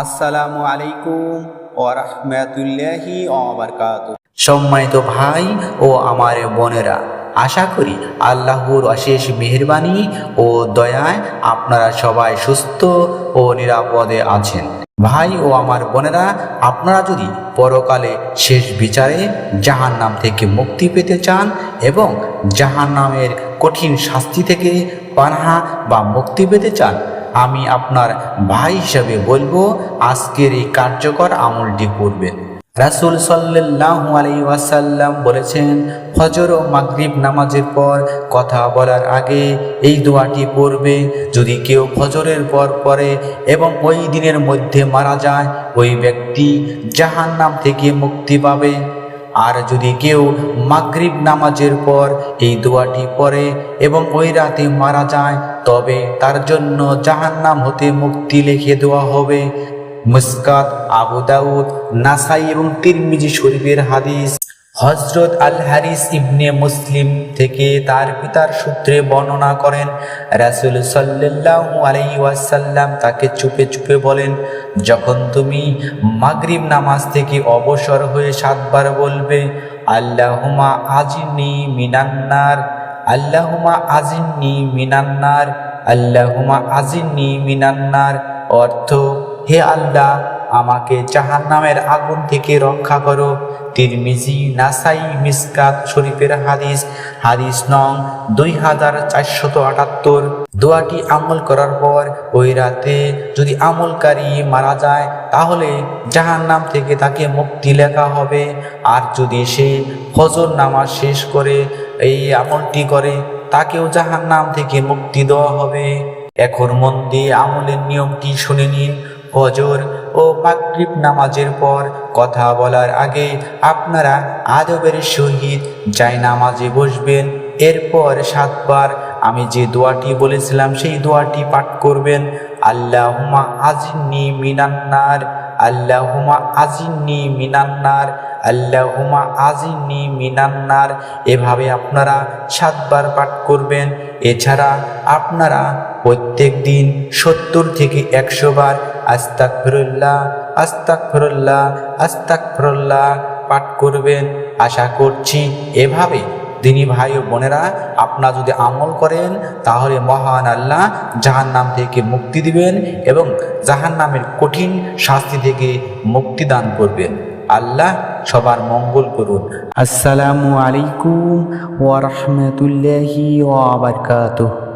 আসসালামু আলাইকুম ও রহমতুল্লাহি ওবরকাত সম্মানিত ভাই ও আমার বোনেরা, আশা করি আল্লাহর অশেষ মেহরবানি ও দয়ায় আপনারা সবাই সুস্থ ও নিরাপদে আছেন। ভাই ও আমার বোনেরা, আপনারা যদি পরকালে শেষ বিচারে জাহান নাম থেকে মুক্তি পেতে চান এবং জাহান নামের কঠিন শাস্তি থেকে পানাহা বা মুক্তি পেতে চান আমি আপনার ভাই হিসাবে বলব, আজকের এই কার্যকর আমলটি করবেন। রাসুল আলাইহি ওয়াসাল্লাম বলেছেন, ফজর ও মাগরিব নামাজের পর কথা বলার আগে এই দোয়াটি পড়বে, যদি কেউ ফজরের পর পড়ে এবং ওই দিনের মধ্যে মারা যায়, ওই ব্যক্তি জাহান্নাম থেকে মুক্তি পাবে। আর যদি কেউ মাগরিব নামাজের পর এই দোয়াটি পড়ে এবং ওই রাতে মারা যায়, তবে তার জন্য জাহান্নাম হতে মুক্তি লিখে দেওয়া হবে। মুসকাত, আবু দাউদ, নাসাই এবং তিরমিজি শরীফের হাদিস। হজরত আল হারিস ইবনে মুসলিম থেকে তার পিতার সূত্রে বর্ণনা করেন, রাসুল আলাইহি ওয়াসাল্লাম তাকে চুপে চুপে বলেন, যখন তুমি মাগরিব নামাজ থেকে অবসর হয়ে সাতবার বলবে আল্লাহুমা আজিনি মিনান্নার আল্লাহুমা আজিনি মিনান্নার আল্লাহুমা আজিনি মিনান্নার অর্থ, হে আল্লাহ আমাকে জাহান্নামের আগুন থেকে রক্ষা করো। তিরমিজি, নাসাই, মিসকাত শরীফের হাদিস হাদিস নং দুই হাজার চারশত আটাত্তর। দোয়াটি আমল করার পর ওই রাতে যদি আমলকারী মারা যায়, তাহলে জাহান নাম থেকে তাকে মুক্তি লেখা হবে। আর যদি সে ফজর নামাজ শেষ করে এই আমলটি করে, তাকেও জাহান নাম থেকে মুক্তি দেওয়া হবে। এখন মন দিয়ে আমলের নিয়মটি শুনে নিন। ফজর ও মাগরিব নামাজের পর কথা বলার আগে আপনারা আদবের সহিত যাই নামাজে বসবেন। এরপর সাতবার আমি যে দোয়াটি বলেছিলাম, সেই দোয়াটি পাঠ করবেন। আল্লাহ আল্লাহুমা আজিন্নি মিনান্নার আল্লাহ আল্লাহুমা আজিন্নি মিনান্নার আল্লাহুমা আজিন্নি মিনান্নার এভাবে আপনারা সাতবার পাঠ করবেন। এছাড়া আপনারা প্রত্যেক দিন সত্তর থেকে একশো বার আস্তাক ফিরুল্লাহ আস্তাক ফিরুল্লাহ আস্তাক ফিরুল্লাহ পাঠ করবেন। আশা করছি এভাবে দিনী ভাই ও বোনেরা আপনারা যদি আমল করেন, তাহলে মহান আল্লাহ জাহান নাম থেকে মুক্তি দিবেন এবং জাহান নামের কঠিন শাস্তি থেকে মুক্তি দান করবেন। আল্লাহ সবার মঙ্গল করুন। আসসালামু আলাইকুম ওয়া বারাকাতুহু।